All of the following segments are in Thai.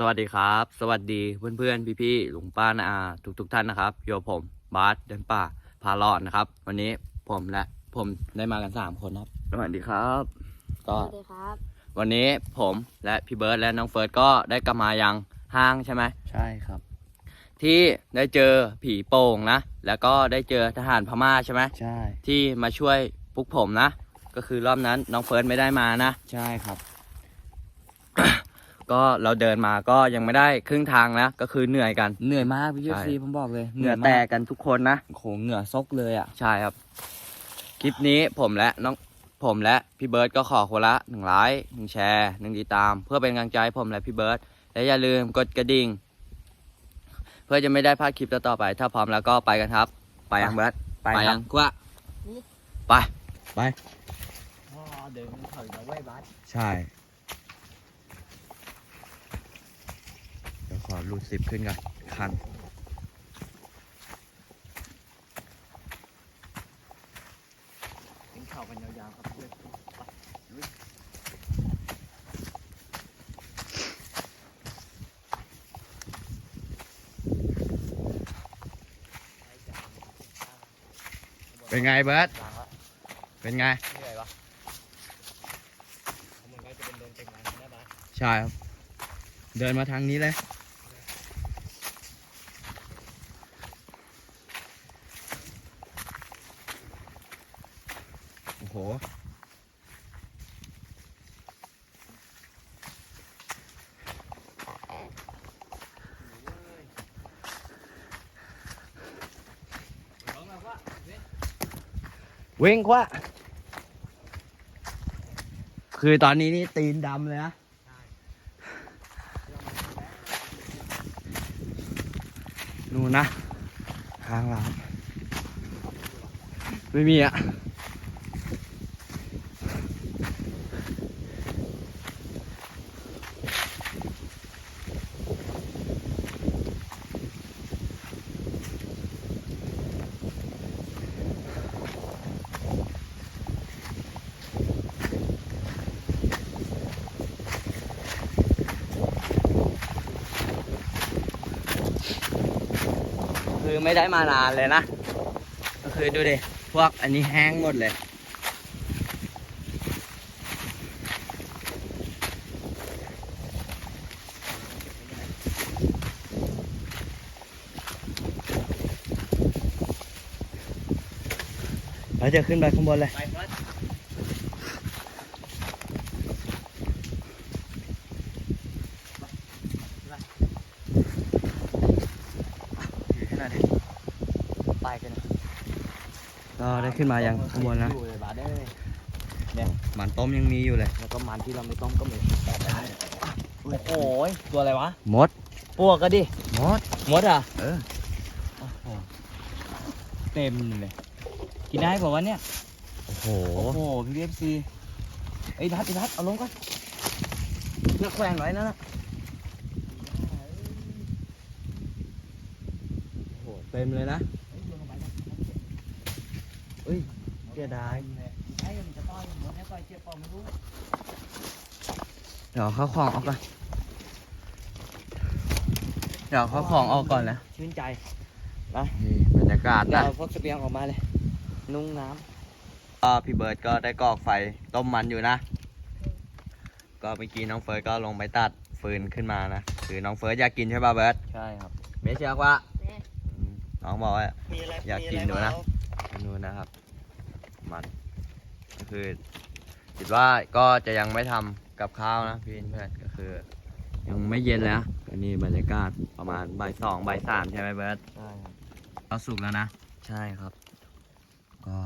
สวัสดีครับ สวัสดีเพื่อนๆพี่ๆลุงป้านาอาทุกทุกๆท่านนะครับอยู่กับผมบาสเดินป่าพาลอดนะครับ วันนี้ผมและผมได้มากันสามคนครับสวัสดีครับ ก็สวัสดีครับ วันนี้ผมและพี่เบิร์ดและน้องเฟิร์สก็ได้กลับมายังห้างใช่ไหมใช่ครับ ที่ได้เจอผีโป่งนะ แล้วก็ได้เจอทหารพม่าใช่ไหมใช่ ที่มาช่วยพวกผมนะ ก็คือรอบนั้นน้องเฟิร์สไม่ได้มานะ ใช่ครับ ก็เราเดินมาก็ยังไม่ได้ครึ่งทางนะก็คือเหนื่อยกัน เหนื่อยมากพี่ยูใช่ซีผมบอกเลยเหงื่อแตกกันทุกคนนะโอ้โหเหงื่อซกเลยอะใช่ครับ คลิปนี้ผมและน้องผมและพี่เบิร์ดก็ขอคนละหนึ่งไลค์หนึ่งแชร์หนึ่งติดตาม เพื่อเป็นกำลังใจให้ผมและพี่เบิร์ดและอย่าลืมกดกระดิ่ง เพื่อจะไม่ได้พลาดคลิปต่อๆไป ถ้าพร้อมแล้วก็ไปกันครับ ไปยังเบิร์ดไปไปครัยับงกว่าไปไปเดินถอยมาไว้บัสใช่เดี๋ยวข อรูดซิปขึ้นก่อนคันถึงเข่ากันยาวๆครับเพื่อนเป็นไงเบิร์ดหลังละเป็นไงเหนื่อยวะมันก็จะเป็นเดินเต็มแรงนะบัสใช่ครับ เดินมาทางนี้เลย โอ้โห วิ่งกว่า คือตอนนี้นี่ตีนดำเลยนะนู่นนะทางเราไม่มีอะ คือไม่ได้มานานเลยนะ ก็คือดูดิ พวกอันนี้แห้งหมดเลย เราจะขึ้นไปข้างบนเลย ไปบัส ถือขนาดนี้ ไปกันก็ได้ขึ้นมายังข้างบนนะอยู่เลยบัสเอ้ยมันต้มยังมีอยู่เลยแล้วก็มันที่เราไม่ต้องก็มีแต่ไปได้โอ้โหตัวอะไรวะมดปวกก็ดิมดมดอะเออโอ้โหเต็มเลยกินได้ป่าวะเนี่ยโอ้โหโอ้โหพี่เอฟซีไอ้ยทัดไอ้ทัดเอาลงก่อนนักแขวนไว้นั่นนะโอ้โหเต็มเลยนะ เฮ้ยเสียดายไอ้มันจะต้อยหมดให้ปล่อยเจ็บปอไม่รู้เดี๋ยวเข้าของออกก่อน เดี๋ยวเข้าของออกก่อนนะชื่นใจนี่บรรยากาศเดี๋ยนะวพวกเสบียงออกมาเลย นุ่งน้ก็พี่เบิร์ดก็ได้กอกไฟต้มมันอยู่นะ ก็เมื่อกี้น้องเฟิร์สก็ลงไปตัดฟืนขึ้นมานะคือน้องเฟิร์สอยากกินใช่ป่ะเบิร์ดำใช่ครับ ไม่เชื่อว่าแม่อืมน้องบอกว่ามีอะไรอยากกินดูนะ นู่นนะครับ มันก็คือคิดว่าก็จะยังไม่ทำกับข้าวนะพี่เพื่อนก็คือ ยังไม่เย็นแล้วก็นี่บรรยากาศประมาณบ่ายสองบ่ายสามใช่ไหมเบิร์ดใช่ครับก็สุกแล้วนะ ใช่ครับ ก็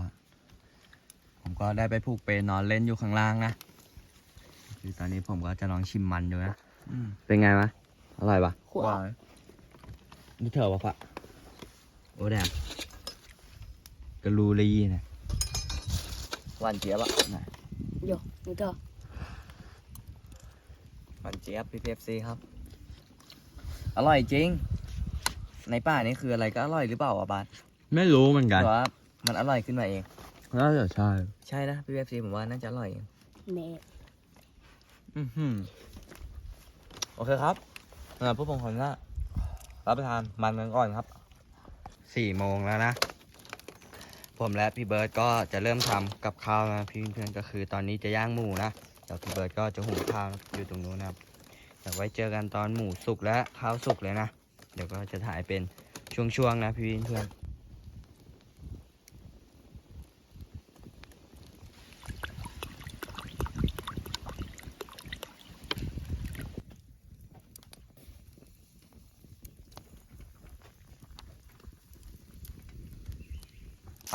ผมก็ได้ไปผูกเปนอนเล่นอยู่ข้างล่างนะคือตอนนี้ผมก็จะลองชิมมันดูนะเป็นไงวะอร่อยปะขวดนี่เถอะวะปะโอ้แดม กระลูรีนะหวานเจี๊ยบอะโยนี่ก็หวานเจี๊ยบพี่เอฟซีครับ อร่อยจริง ในป่านี่คืออะไรก็อร่อยหรือเปล่าอะบาสไม่รู้เหมือนหกันรือว่ามันอร่อยขึ้นมาเอง น่าจะใช่ใช่นะพี่เอฟซีผมว่าน่าจะอร่อยเองแม่อือหือโอเคครับำหรับพวกผมคนก็รับประทานมันกันก่อนครับสี่โมงแล้วนะ ผมและพี่เบิร์ดก็จะเริ่มทำกับข้าวนะพี่เพื่อนก็คือตอนนี้จะย่างหมูนะเดี๋ยวพี่เบิร์ดก็จะหุงข้าวอยู่ตรงนู้นนะครับเดี๋ยวไว้เจอกันตอนหมูสุกและข้าวสุกเลยนะเดี๋ยวก็จะถ่ายเป็นช่วงๆนะพี่เพื่อน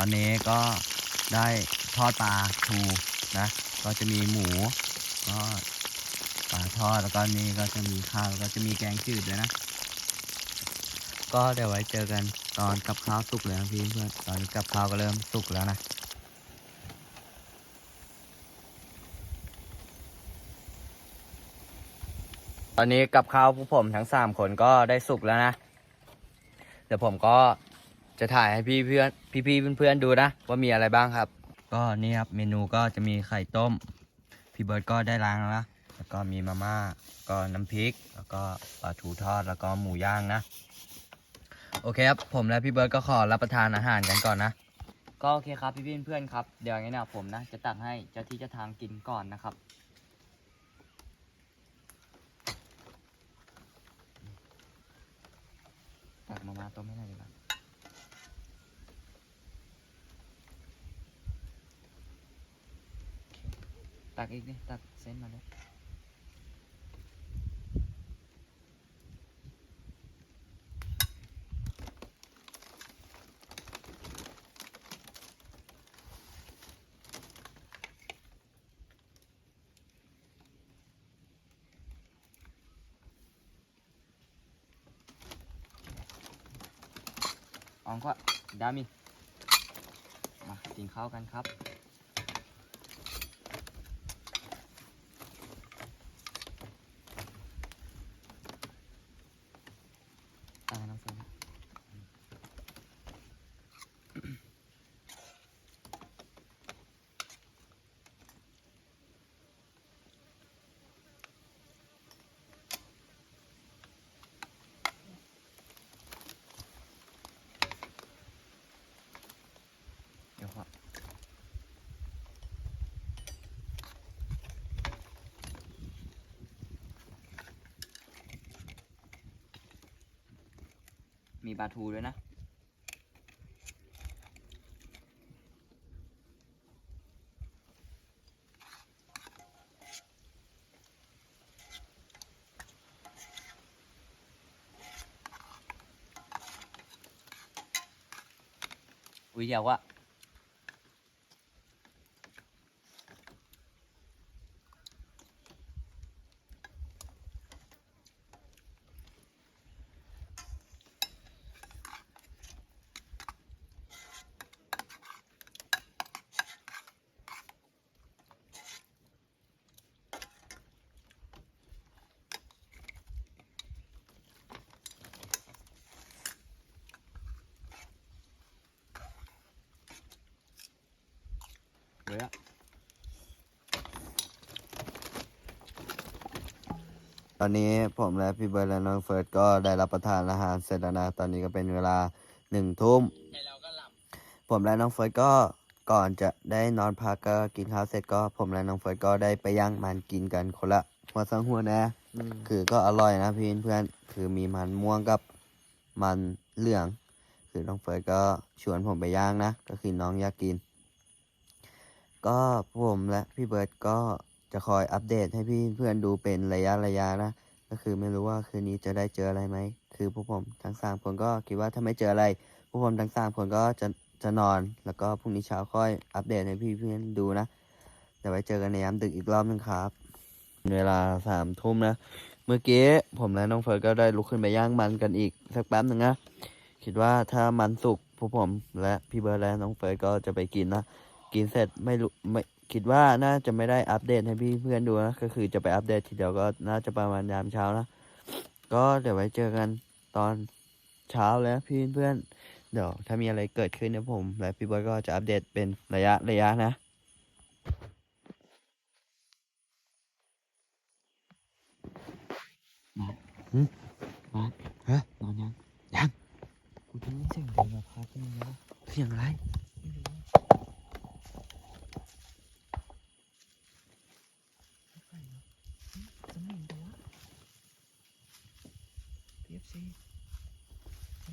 อนนี้ก็ได้ทอดปลาทูนะ ก็จะมีหมูก็ปลาทอดแล้วก็นี่ก็จะมีข้าวแล้วก็จะมีแกงจืดด้วยนะ ก็เดี๋ยวไว้เจอกันตอนกับข้าวสุกเลยนะพี่เพื่อนตอนนี้กับข้าวก็เริ่มสุกแล้วนะตอนนี้กับข้าวพวกผมทั้งสามคนก็ได้สุกแล้วนะ เดี๋ยวผมก็ จะถ่ายให้พี่เพื่อนพี่พี่ๆเพื่อนๆดูนะว่ามีอะไรบ้างครับ ก็นี่ครับเมนูก็จะมีไข่ต้ม พี่เบิร์ดก็ได้ล้างแล้วนะแล้วก็มีมาม่าก็น้ำพริก แล้วก็ปลาทูทอดแล้วก็หมูย่างนะ โอเคครับผมและพี่เบิร์ดก็ขอรับประทานอาหารกันก่อนนะ ก็โอเคครับพี่เพื่อนๆครับเดี๋ยวงั้นเนี่ยผมนะจะตักให้เจ้าที่เจ้าทางกินก่อนนะครับ ตักมามาต้มให้หน่อยดีกว่า ตักอีกดิตักเส้นมาเลยอองก็ดามิมากินข้าวกันครับ ตักให้น้องเฟิร์นนะเดี๋ยวขอ มีปลาทูด้วยนะ อุ้ยเดี๋ยวอะ เดี๋ยวอะตอนนี้ผมและพี่เบิร์ดและน้องเฟิร์สก็ได้รับประทานอาหารเสร็จแล้วนะ ตอนนี้ก็เป็นเวลาหนึ่งทุ่ม ผมและน้องเฟิร์สก็ก่อนจะได้นอนพักก็กินข้าวเสร็จก็ ผมและน้องเฟิร์สก็ได้ไปย่างมันกินกันคนละหัวสังหัวนะ คือก็อร่อยนะพี่เพื่อนๆคือมีมันม่วงกับมันเหลือง คือน้องเฟิร์สก็ชวนผมไปย่างนะ ก็คือน้องอยากกิน ก็ผมและพี่เบิร์ดก็จะคอยอัปเดตให้พี่เพื่อนดูเป็นระยะระยะนะ ก็คือไม่รู้ว่าคืนนี้จะได้เจออะไรไหม คือพวกผมทั้งสามคนก็คิดว่าถ้าไม่เจออะไร พวกผมทั้งสามคนก็จะจะนอน แล้วก็พรุ่งนี้เช้าค่อยอัปเดตให้พี่เพื่อนดูนะเดี๋ยวไว้เจอกันในยามดึกอีกรอบนึงครับ เวลาสามทุ่มนะ เมื่อกี้ผมและน้องเฟิร์สก็ได้ลุกขึ้นไปย่างมันกันอีกสักแป๊บหนึ่งนะ คิดว่าถ้ามันสุกพวกผมและพี่เบิร์ดและน้องเฟิร์สก็จะไปกินนะ กินเสร็จไม่รู้ไม่คิดว่าน่าจะไม่ได้อัปเดตให้พี่เพื่อนดูนะ ก็คือจะไปอัปเดตทีเดียวก็น่าจะประมาณยามเช้านะ ก็เดี๋ยวไว้เจอกันตอนเช้าแล้วพี่เพื่อน เดี๋ยวถ้ามีอะไรเกิดขึ้นเนี่ยผม และพี่เบิร์ดก็จะอัปเดตเป็นระยะระยะนะบ้านเฮ้ยนอนยังยังกูได้ยินเสียงเดินมาพักนึงแล้วเสียงอะไร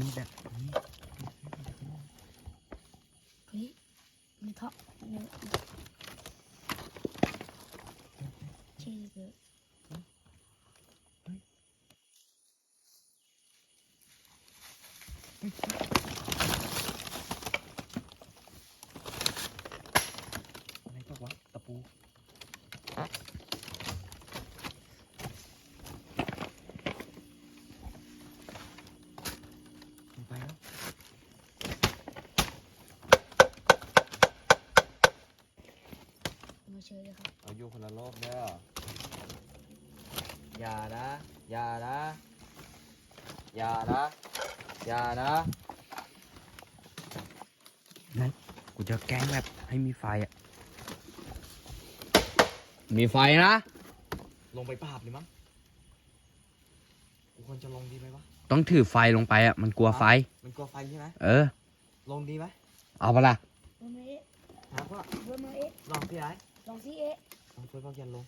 นี่แบบนี้เฮ้ยมีเทาะมีชื่อเยอะอะไรก็วะตะปูลงไปแล้ว มาเชิญเลย ครับเอาอยู่คนละโลกเด้ออย่านะ อย่านะ อย่านะ อย่านะกูจะแกล้งแบบให้มีไฟอะ มีไฟนะ ลงไปปราบเลยมั้ง กูควรจะลงดีไหมวะ ต้องถือไฟลงไปอะ มันกลัวไฟ มันกลัวไฟใช่ไหมเออ ลงดีไหมเอาปะล่ะเบอร์มาเอ๊ะหาว่าเบอร์มาเอ๊ะลองพี่ไอ้ลองสิ เอ๊ะลองเฟิร์สบอกยันลง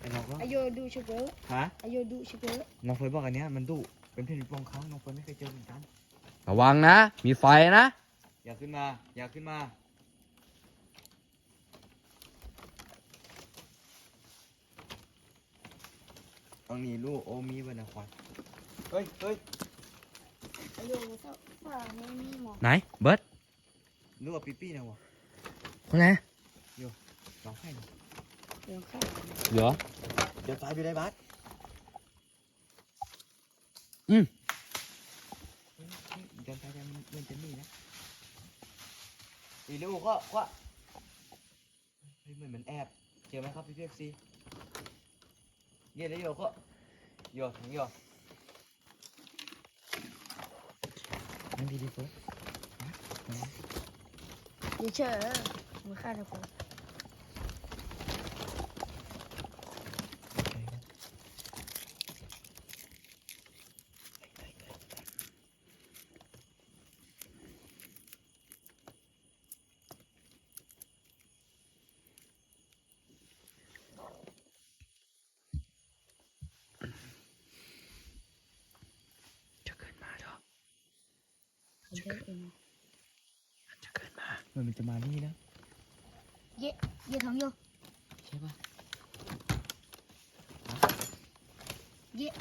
ไอ้น้องก็อายุดูชูเกอร์ฮะอายุดูชูเกอร์น้องเฟิร์สบอกอันเนี้ยมันดุเป็นเพศของเขาน้องเฟิร์สไม่เคยเจอเหมือนกัน ระวังนะ มีไฟนะ อย่าขึ้นมา อย่าขึ้นมาเอาหนีลูกโอมีวันนะควันเฮ้ยเฮ้ยอายุเท่าว่าไม่มีหมอไหน เบิร์ดลูกเอาปีปี้นะวะคนไหนล องให้หน่อยเดี๋ยวข้าเหรอเดี๋ยวตายไปได้บัสอืมเฮ้ยเฮ้ยเดินไปกันมันจะหนีนะอีลูกก็ก็เฮ้ยเหมือนมันแอบเจอไหมครับพี่พีเอฟซีเย็นเลยโยก็โยทั้งโยนั่งดีดีเฟิร์สเดี๋ยวเชิญมาฆ่าทุกคน จะขึ้นมาเหรอ เดี๋ยวเองจะขึ้นมามันจะมานี่นะเยอะทั้งโยใช่ป่ะเยอะ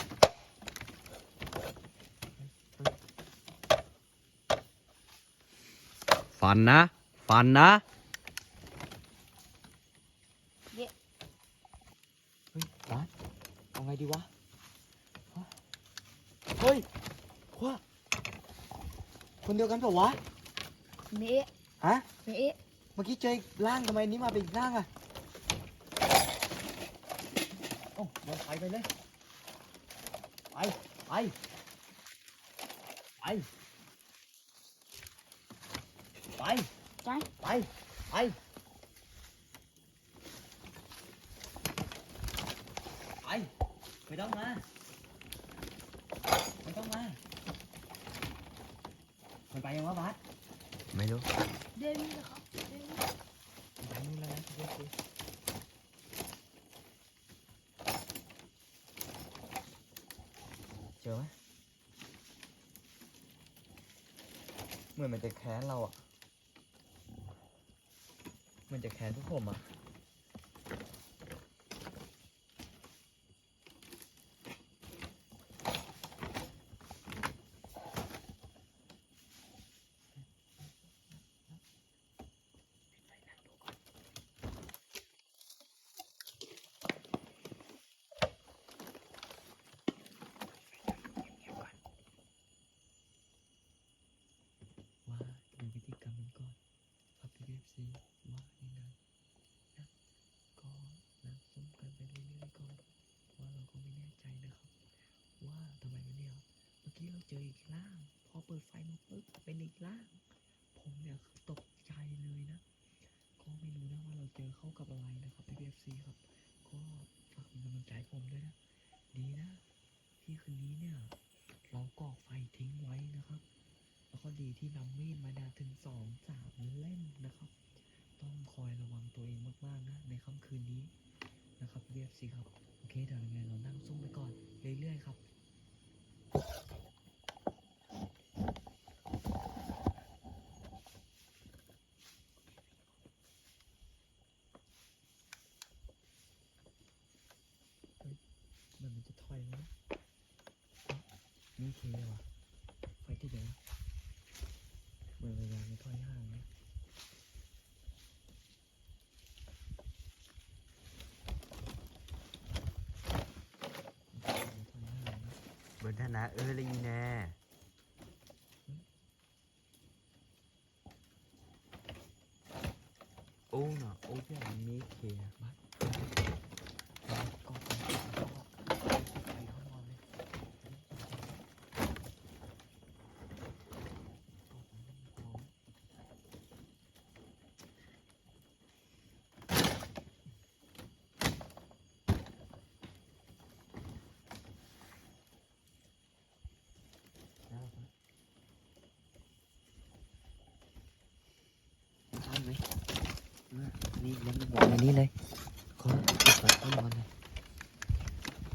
ฟันนะ ฟันนะเยอะเฮ้ยบัสเอาไงดีวะ เฮ้ยว่า คนเดียวกันเปล่าวะเมะฮะ เมะเมื่อกี้เจออีกร่างทำไมอันนี้มาเป็นอีกร่างอะโอ้เดินไปไปเลยไปไปไปไปใจไปไปไปไม่ต้องมาไม่ต้องมา มันไปยังวะบาสไม่รู้เดินนี่นะครับเดินนี่มันไปนู่นแล้วนะพี่เพื่อนเจอไหมเหมือนมันจะแค้นเราอะเหมันจะแค้นพวกผมอะ เจออีกร่าง พอเปิดไฟมาปุ๊บเป็นอีกร่าง ผมเนี่ยตกใจเลยนะ ก็ไม่รู้นะว่าเราเจอเข้ากับอะไรนะครับ PPFC ครับ ก็ฝากเป็นกำลังใจผมด้วยนะ ดีนะ ที่คืนนี้เนี่ย เราก่อไฟทิ้งไว้นะครับ แล้วก็ดีที่นำมีดมาเนี่ยถึงสองสามเล่มนะครับ ต้องคอยระวังตัวเองมากๆนะ ในค่ำคืนนี้นะครับ PPFC ครับ โอเคเดี๋ยวยังไงเรานั่งซุ่มไปก่อนเรื่อยๆครับ มันมันจะถอยแล้วนะ นี่เคเลยวะไฟที่เดียวเหมือนเวลาไม่ถอยห่างนะถอยห่างนะเบิร์ดนาเออลีแน่ โอ้น่ะโอ้ยอย่างนี้เคบัดก็ไปไปห้องนอนเลยทำไห มนี่ยังวางในนี้เลยก็เปิดเข้านอนเลย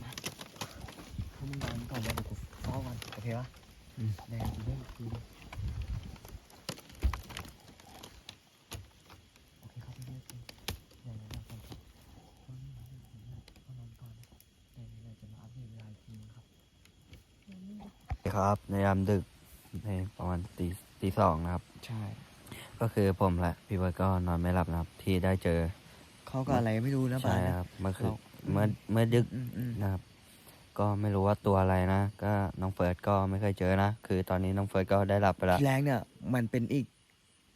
มาเข้ามึงนอนก่อนเลยเดี๋ยวกูเฝ้าก่อนโอเคปะอืมแดงกูเล่นกูดิโอเคครับพี่เล่นกูเดี๋ยวเราไปครับเข้านอนเข้านอนก่อนเดี๋ยวเราจะมาอัปเดตเวลาอีกทีนึงครับครับในยามดึกในประมาณตีตีสองนะครับ ใช่ ก็คือผมและพี่เบิร์ดก็นอนไม่หลับนะครับ ที่ได้เจอ เขาก็อะไรไม่รู้นะใช่บ้านนะ ครับเมื่อคืนเรา เมื่อเมื่อดึกอืมอืมนะครับ ก็ไม่รู้ว่าตัวอะไรนะ ก็น้องเฟิร์สก็ไม่เคยเจอนะ คือตอนนี้น้องเฟิร์สก็ได้หลับไปแล้ว ทีแรกเนี่ย มันเป็นอีก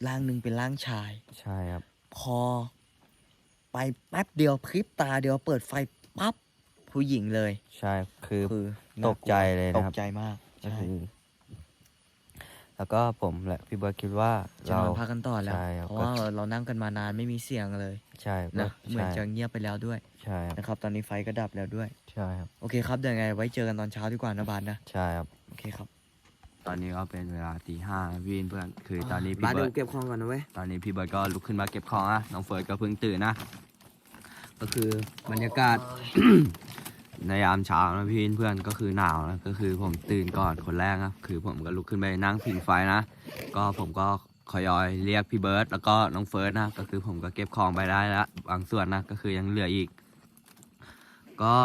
ร่างหนึ่งเป็นร่างชาย ใช่ครับ พอ ไปแป๊บเดียวพริบตาเดียวเปิดไฟปั๊บผู้หญิงเลย ใช่คือ คือตกใจเลยตนะกครับใจมากก็ใช่คือ แล้วก็ผมและพี่เบิร์ดคิดว่าจะเรานอนพักกันต่อแล้ว ใช่ครับ เพราะว่าเรานั่งกันมานานไม่มีเสียงเลยใช่นะก็เหมือนใช่จะเงียบไปแล้วด้วยใช่ครับนะครับ ตอนนี้ไฟก็ดับแล้วด้วย ใช่ครับโอเคครับเดี๋ยวไงไว้เจอกันตอนเช้าดีกว่านะบาสนะใช่ครับ โอเคครับตอนนี้ก็เป็นเวลาตีห้านะพี่เพื่อนคือตอนนี้พี่บาสเบิเดี๋ยร์วดเก็บของก่อนนะเว้ย ตอนนี้พี่เบิร์ดก็ลุกขึ้นมาเก็บของนะน้องเฟิร์สก็เพิ่งตื่นนะ ก็คือบรรยากาศ ในยามเช้านะพี่เพื่อนก็คือหนาวนะก็คือผมตื่นก่อนคนแรกนะคือผมก็ลุกขึ้นไปนั่งผิงไฟนะ ก็ผมก็คอยอยเรียกพี่เบิร์ดแล้วก็น้องเฟิร์สนะก็คือผมก็เก็บของไปได้แล้วบางส่วนนะก็คือยังเหลืออีก ก็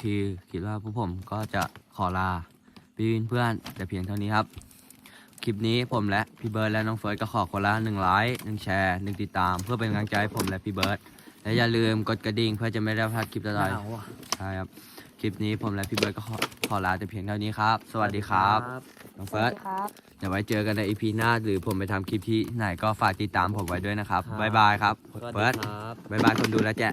คือคิดว่าพวกผมก็จะขอลาพี่เพื่อนแต่เพียงเท่านี้ครับคลิปนี้ผมและพี่เบิร์ดและน้องเฟิร์สก็ขอคนละหนึ่งไลค์หนึ่งแชร์หนึ่งติดตาม เพื่อเป็นกำลังใจให้ผมและพี่เบิร์ด และอย่าลืมกดกระดิ่งเพื่อจะไม่ได้พลาดคลิปต่อหนาวอะๆใช่ครับ คลิปนี้ผมและพี่เบิร์ดก็ขอขอลาแต่เพียงเท่านี้ครับ สวัสดีครับน้องสเฟิวัร์สสดีครับ เดี๋ยวไว้เจอกันในอีพีหน้า หรือผมไปทำคลิปที่ไหนก็ฝากติดตามผมไว้ด้วยนะครับบ๊ายบายครับเฟิร์สบ๊ายบายคนดูและแจะ